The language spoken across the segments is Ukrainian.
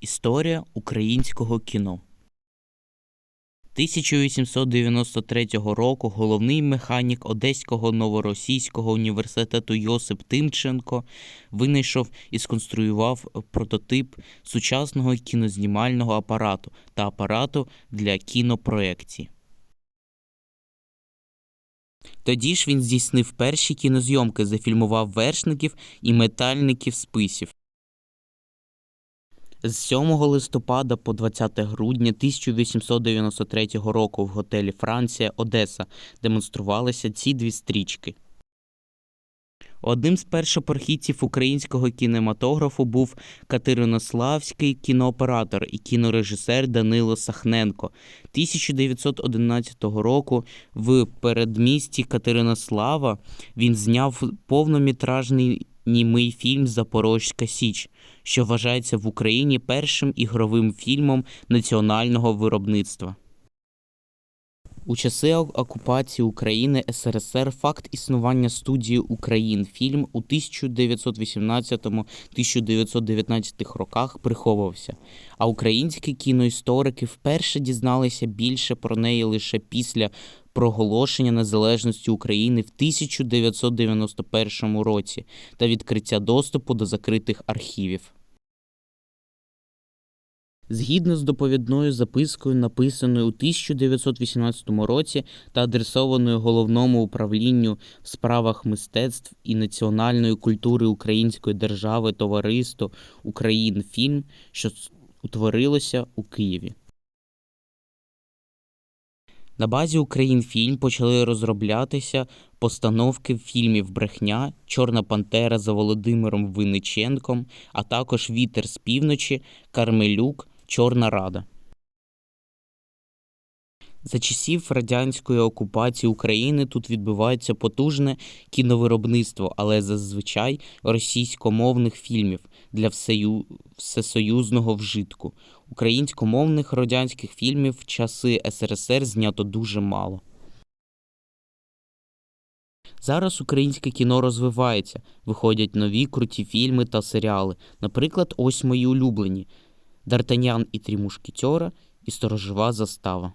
Історія українського кіно. 1893 року головний механік Одеського новоросійського університету Йосип Тимченко винайшов і сконструював прототип сучасного кінознімального апарату та апарату для кінопроекцій. Тоді ж він здійснив перші кінозйомки, зафільмував вершників і метальників списів. З 7 листопада по 20 грудня 1893 року в готелі Франція Одеса демонструвалися ці дві стрічки. Одним з першопрохідців українського кінематографу був катеринославський кінооператор і кінорежисер Данило Сахненко. 1911 року в передмісті Катеринослава він зняв повнометражний німий фільм Запорозька Січ, що вважається в Україні першим ігровим фільмом національного виробництва. У часи окупації України СРСР факт існування студії Українфільм у 1918-1919 роках приховувався, а українські кіноісторики вперше дізналися більше про неї лише після проголошення незалежності України в 1991 році та відкриття доступу до закритих архівів. Згідно з доповідною запискою, написаною у 1918 році та адресованою головному управлінню в справах мистецтв і національної культури Української держави товариству Українфільм, що утворилося у Києві. На базі Українфільм почали розроблятися постановки фільмів Брехня, Чорна Пантера за Володимиром Винниченком, а також Вітер з півночі, Кармелюк, Чорна Рада. За часів радянської окупації України тут відбувається потужне кіновиробництво, але зазвичай російськомовних фільмів для всею... всесоюзного вжитку. Українськомовних радянських фільмів в часи СРСР знято дуже мало. Зараз українське кіно розвивається, виходять нові круті фільми та серіали. Наприклад, ось мої улюблені Д'Артанян і Три мушкетера і Сторожова застава.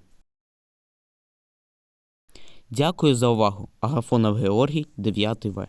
Дякую за увагу. Агафонов Георгій, 9 В.